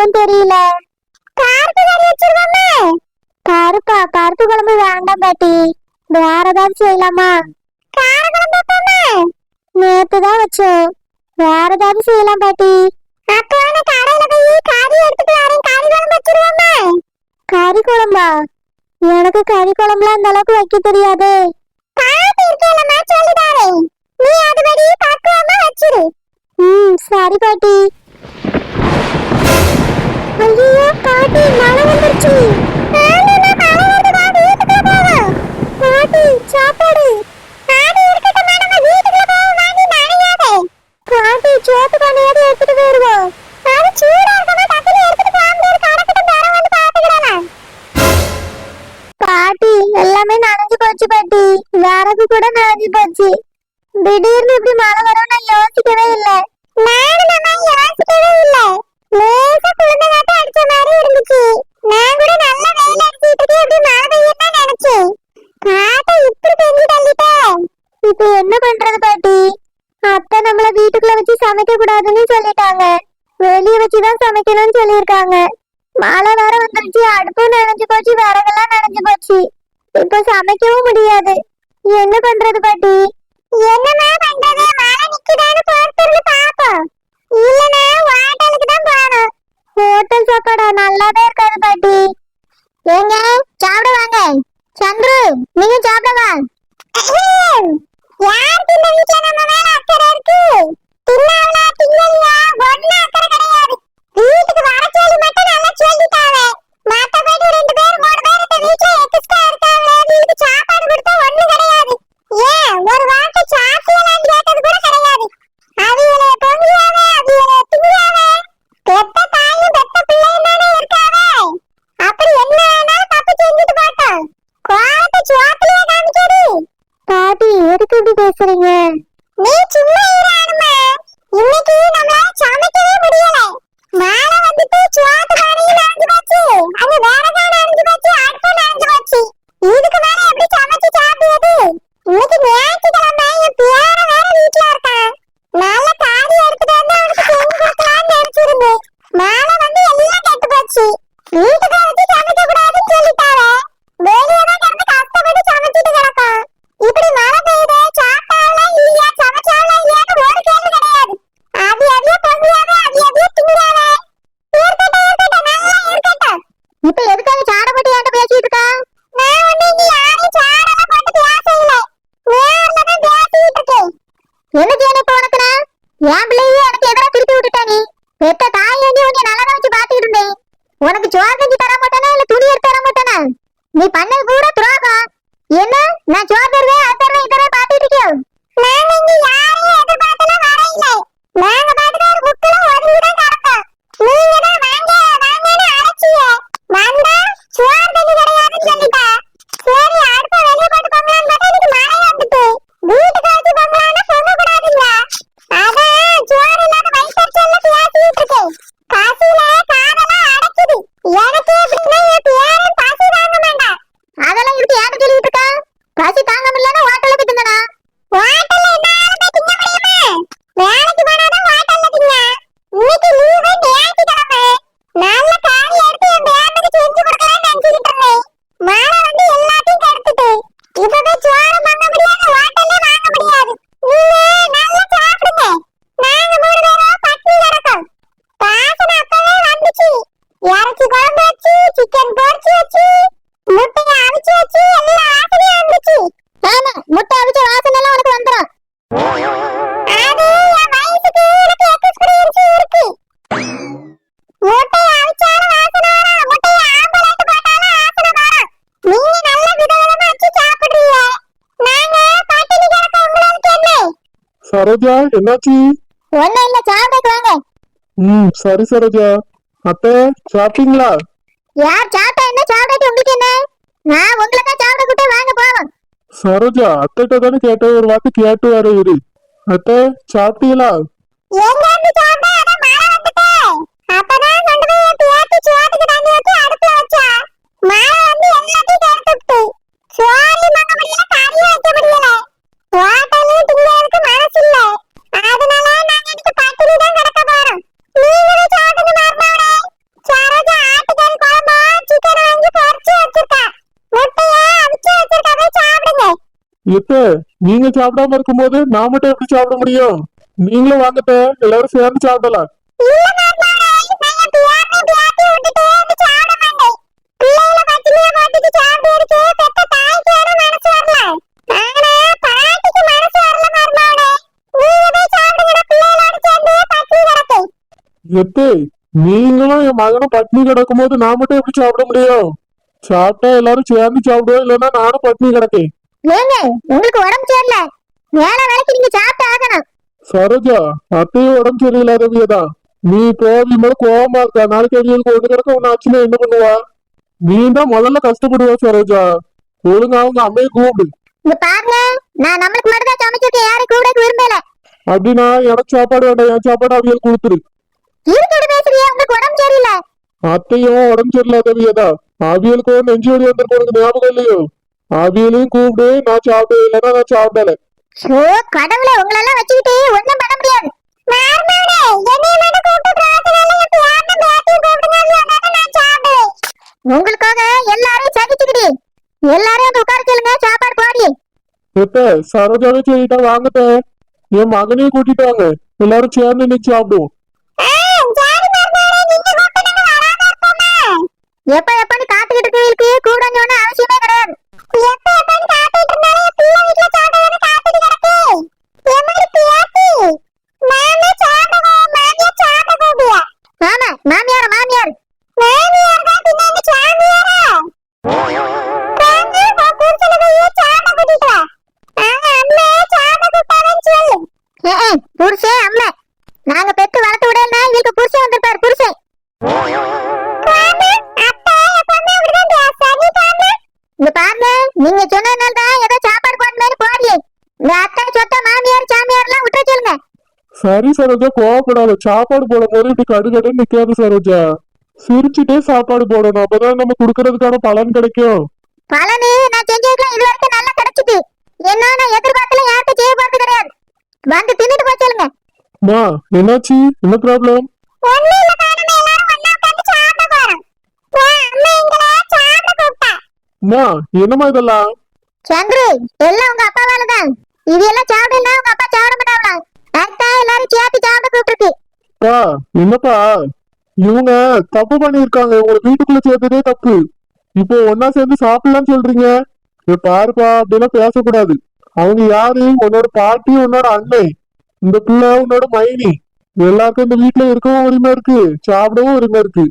இருக்கும் தெரியல. பருப்பா பருப்பு குழம்பு வேண்டாம் பாட்டி. வேற ஏதாவது செய்யலாமா? நேத்து தான் வச்சோம். வேற ஏதாவது செய்யலாம் பாட்டி. கறி குழம்பா எனக்கு கறி குழம்புலாம் அந்த அளவுக்கு வைக்க தெரியாது. சரி பாட்டி. வரும் நான் இருந்துச்சு. நான் நல்ல என்ன பண்றது பாட்டி? அத்தை நம்மள வீட்டுக்குள்ள வச்சு சமைக்க கூடாதுன்னு சொல்லிட்டாங்க. வெளிய வச்சுதான் சமைக்கணும்னு சொல்லியிருக்காங்க. மழை வேற வந்துருச்சு. அடுப்பும் நனைஞ்சு போச்சு. விறகெல்லாம் நனைஞ்சு போச்சு. இப்ப சமைக்கவும் முடியாது. என்ன பண்றது பாட்டி? என்னமா சரோஜா என்னாச்சு? ஒண்ணும் இல்ல சாப்பிட்டு வாங்க. ம் சரி சரோஜா. அத்தை சாப்பிட்டீங்களா? யார் சாப்பிட்டா என்ன? சாப்பிட்டு உங்களுக்கு என்ன? நான் உங்களை தான் சாப்பிட கூட்ட வாங்க போவோம். சரோஜா அத்தைட்ட தானே கேட்ட ஒரு வார்த்தை கேட்டு வர இரு. அத்தை சாப்பிட்டீங்களா? எங்க இருந்து சாப்பிட்டா அதான் மழை வந்துட்டு அப்பதான் நீங்க சாப்பிடாம இருக்கும்போது நான் மட்டும் எப்படி சாப்பிட முடியும்? நீங்களும் வாங்கத்த எல்லாரும் சேர்ந்து சாப்பிடலாம். இல்ல எத்தே நீங்களும் என் மகனும் பட்னி கிடக்கும்போது நான் மட்டும் எப்படி சாப்பிட முடியும்? சாப்பிட்டா எல்லாரும் சேர்ந்து சாப்பிடுவோம் இல்லைன்னா நானும் பட்னி கிடக்கேன். ஏங்க உங்களுக்கு உடம்பு சரியில்ல. வேலை வேலைக்கு நீங்க சாப்பிட்டு ஆகணும். சரோஜா அத்தையும் உடம்பு சரியில்லாதவியதான் நீ போவி மேல கோவமா இருக்கா? நாளைக்கு அவியலுக்கு ஒண்ணு கிடக்க ஒண்ணு ஆச்சுன்னா என்ன பண்ணுவா? நீ தான் முதல்ல கஷ்டப்படுவா சரோஜா. ஒழுங்கா அவங்க அம்மையை கூப்பிடு. இங்க பாருங்க நான் நம்மளுக்கு மட்டும் தான் சமைச்சிருக்கேன் யாரும் கூட விரும்பல. அப்படின்னா எனக்கு சாப்பாடு வேண்டாம் என் சாப்பாடு அவியல் கொடுத்துரு. இருக்கட்டு பேசுறியே உங்களுக்கு உடம்பு சரியில்லை. அத்தையும் உடம்பு சரியில்லாதவியதான் அவியலுக்கு நெஞ்சு வலி வந்திருக்கு உனக்கு ஞாபகம் இல்லையோ? அவியலையும் கூப்பிடு நான் சாப்பிட்டு இல்லைன்னா நான் சாப்பிடல. ஓ கடவுளே உங்களெல்லாம் வச்சுக்கிட்டு ஒண்ணும் பண்ண முடியாது. உங்களுக்காக எல்லாரையும் சகிச்சுக்கிட்டு எல்லாரையும் வந்து உட்கார சொல்லுங்க சாப்பாடு போடி. எப்ப சரோஜாவே சொல்லிட்டா வாங்கத்த என் மகனையும் கூட்டிட்டு வாங்க. எல்லாரும் சேர்ந்து இன்னைக்கு சாப்பிடுவோம். எப்ப எப்பன்னு காத்துக்கிட்டு இருக்கவங்களுக்கு கூட சொன்ன அவசியமே கிடையாது. எப்ப எப்பன்னு காத்துட்டு இருந்தாலும் பிள்ளை வீட்டுல சாப்பிட சரி சரோஜா கோவப்படாத. சாப்பாடு போடும் போது இப்படி கடுகடுன்னு நிக்காது சரோஜா. சிரிச்சுட்டே சாப்பாடு போடணும். அப்பதான் நம்ம குடுக்கறதுக்கான பலன் கிடைக்கும். பழனி நான் செஞ்சதுக்குலாம் இது வரைக்கும் நல்லா கிடைச்சிட்டு என்ன நான் எதிர்பார்க்கல யார்கிட்ட செய்ய போறது கிடையாது. வந்து தின்னுட்டு போய் சொல்லுங்க. மா என்னாச்சு? என்ன ப்ராப்ளம் ஒண்ணு இல்ல காரணமே எல்லாரும் ஒண்ணா உட்கார்ந்து சாப்பிட போறோம். அம்மா எங்களை சாப்பிட கூப்பிட்டா. மா என்னம்மா இதெல்லாம்? சந்திரு எல்லாம் உங்க அப்பாவால தான் இது எல்லாம் சாப்பிடலாம் உங்க அப்பா சாப்பிட மாட்டாங்களா அதான் எல்லாரும் கேட்டு சாப்பிட கூப்பிட்டுருக்கு. பா என்னப்பா இவங்க தப்பு பண்ணிருக்காங்க உங்களை வீட்டுக்குள்ள சேர்த்ததே தப்பு. இப்போ ஒன்னா சேர்ந்து சாப்பிடலாம்னு சொல்றீங்க? இங்க பாருப்பா அப்படிலாம் பேசக்கூடாது. அவங்க யாரு? உன்னோட பாட்டி உன்னோட அண்ணன் இந்த பிள்ளை உன்னோட மைனி. எல்லாருக்கும் இந்த வீட்டுல இருக்கவும் உரிமை இருக்கு. சாப்பிடவும் உரிமை இருக்கு.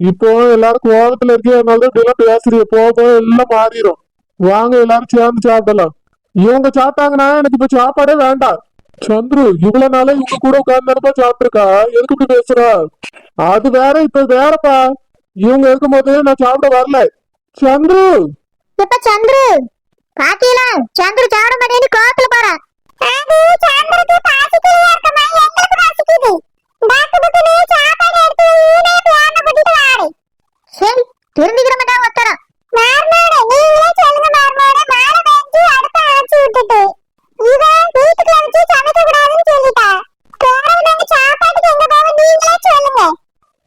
இப்போ எல்லாரும் கோபத்துல இருக்கே அதனால இப்படி எல்லாம் பேசுறீங்க. போக போக எல்லாம் மாறிடும் வாங்க எல்லாரும் சேர்ந்து சாப்பிடலாம். இவங்க சாப்பிட்டாங்கன்னா எனக்கு இப்ப சாப்பாடே வேண்டாம். சந்துரு இவ்வளவு நாளா இவங்க கூட உட்கார்ந்தானப்பா சாப்பிட்டுருக்கா? எதுக்கு இப்படி பேசுறா? அது வேற இப்ப வேறப்பா. இவங்க இருக்கும் இருக்கும்போது நான் சாப்பிட வரல. சந்துரு! இப்ப சந்துரு? பாத்தீங்களா? சந்துரு சாப்பிட மாட்டேன்னு கோவத்துல போறான் சரி திருந்திக்கிற மாட்டான் ஒத்தரம்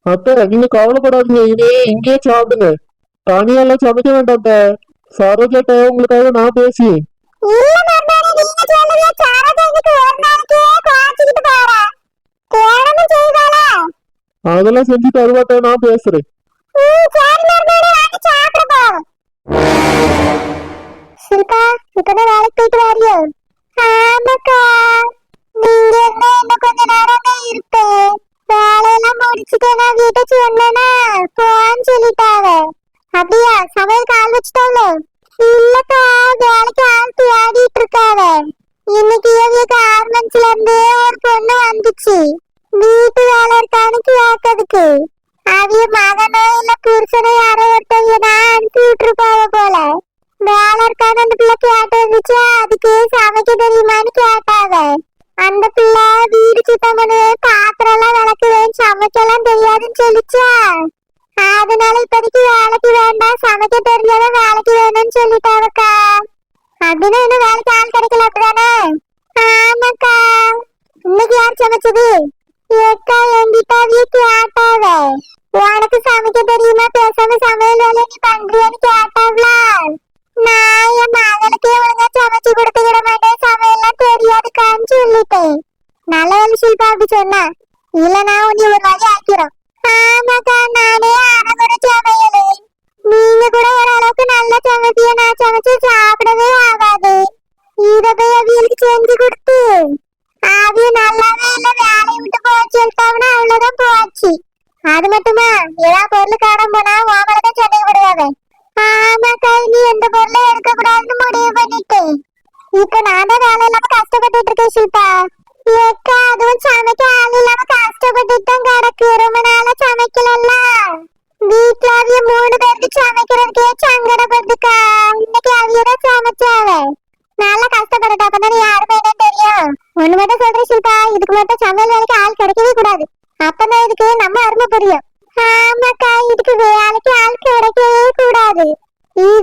அத்தை நீங்க கவலைப்படாதீங்க இனி இங்கேயே சாப்பிடுங்க தனியெல்லாம் சமைக்க வேண்டாம் சரோஜாட்ட உங்களுக்காக நான் பேசி அதெல்லாம் செஞ்சு தருவாட்ட நான் பேசுறேன் சில்பா இப்பதான் வேலைக்கு போயிட்டு வரியா ஆமாக்கா வேலையெல்லாம் வீட்டை சொன்னேனா போன்னு சொல்லிட்டாவ அப்படியா? சமையல் கால் வச்சுட்டாவல இல்லக்கா வேலைக்கு ஆள் தேடிட்டு இருக்காவ. இன்னைக்கு எவிய கார்மெண்ட்ஸ்ல இருந்து ஒரு பொண்ணு வந்துச்சு. வீட்டு வேலை இருக்கான்னு கேட்கறதுக்கு அவிய மகனோ இல்ல புருஷனோ யாரோ ஒருத்தவங்க தான் அனுப்பி விட்டுருப்பாவ போல. வேலை இருக்காது அந்த பிள்ளை கேட்டு இருந்துச்சு அதுக்கு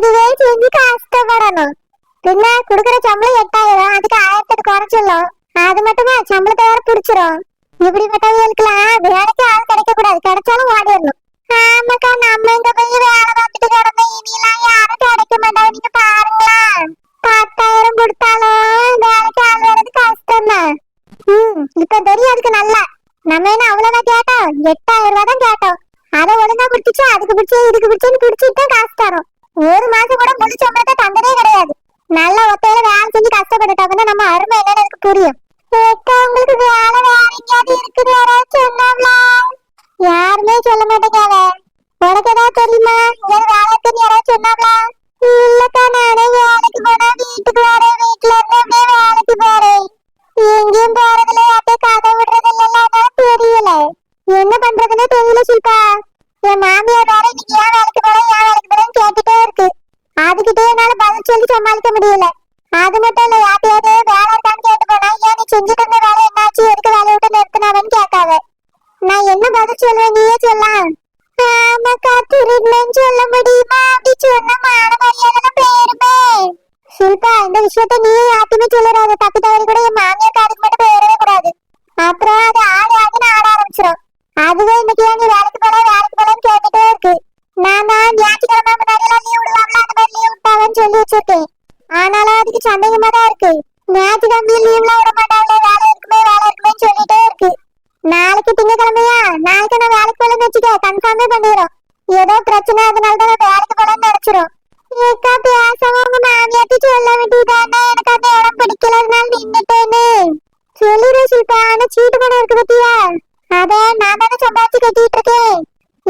இதுவே செஞ்சு கஷ்டப்படணும் பின்ன குடுக்கற சம்பளம் எட்டாயிரம் அதுக்கு ஆயிரத்தி எட்டு குறைச்சிடலாம் அது மட்டுமா சம்பளத்தை வேற பிடிச்சிரும் இப்படிப்பட்டவங்களுக்குலாம் வேலைக்கு ஆள் கிடைக்க கூடாது கிடைச்சாலும் ஓடிடணும் ஆமாக்கா நம்ம இங்க போய் வேலை பார்த்துட்டு கிடந்தோம் இனிலாம் யாரும் கிடைக்க மாட்டாங்க நீங்க பாருங்களா பத்தாயிரம் கொடுத்தாலும் வேலைக்கு ஆள் வர்றது கஷ்டம் தான் ம் இப்ப தெரியும் அதுக்கு நல்லா நம்ம என்ன அவ்வளவுதான் கேட்டோம் எட்டாயிரம் ரூபாய் தான் கேட்டோம் அதை ஒழுங்கா குடிச்சுச்சு அதுக்கு பிடிச்சி இதுக்கு பிடிச்சேன்னு குடிச்சிட்டு காசு முழு சம்பளத்தை தந்ததே கிடையாது. நல்ல ஒத்தையில வேலை செஞ்சு கஷ்டப்பட்டுட்டாங்கன்னா நம்ம அருமை என்னன்னு புரியும். உங்களுக்கு வேலை வேற எங்கேயாவது இருக்குது யாருமே சொல்ல மாட்டேங்க.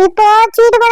চিট চিট করে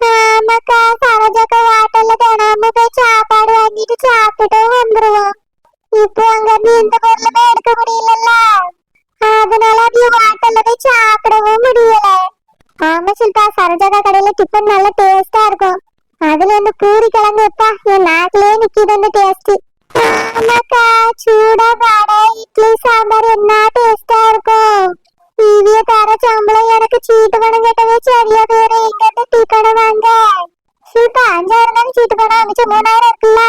ആ സഹജൊക്കെ വാട്ടല്ല തേണാമ്പ് പോയി ചാപ്പാട് വാങ്ങിട്ട് ചാപ്പിട്ട് വന്നിരുവോം ഇപ്പൊ അങ്ങനെ എന്ത് പൊരുള് എടുക്ക മുടിയില്ലല്ലോ. அதனால அது வாட்டல்ல போய் சாப்பிடவும் முடியல ஆமா சில்பா சரோஜாக்கா கடையில டிஃபன் நல்லா டேஸ்டா இருக்கும் அதுல இந்த பூரி கிழங்கு எப்பா என் நாக்கிலே நிக்கிது அந்த டேஸ்ட் ஆமாக்கா சூடா வடை இட்லி சாம்பார் என்ன டேஸ்டா இருக்கும் டிவியை தர சம்பளம் எனக்கு சீட்டு பணம் கேட்டவே சரியா பேரு. எங்க இருந்து டீ கடை வாங்க? சீட்டு அஞ்சாயிரம் தானே சீட்டு பணம்? மிச்சம் மூணாயிரம் இருக்குல்ல?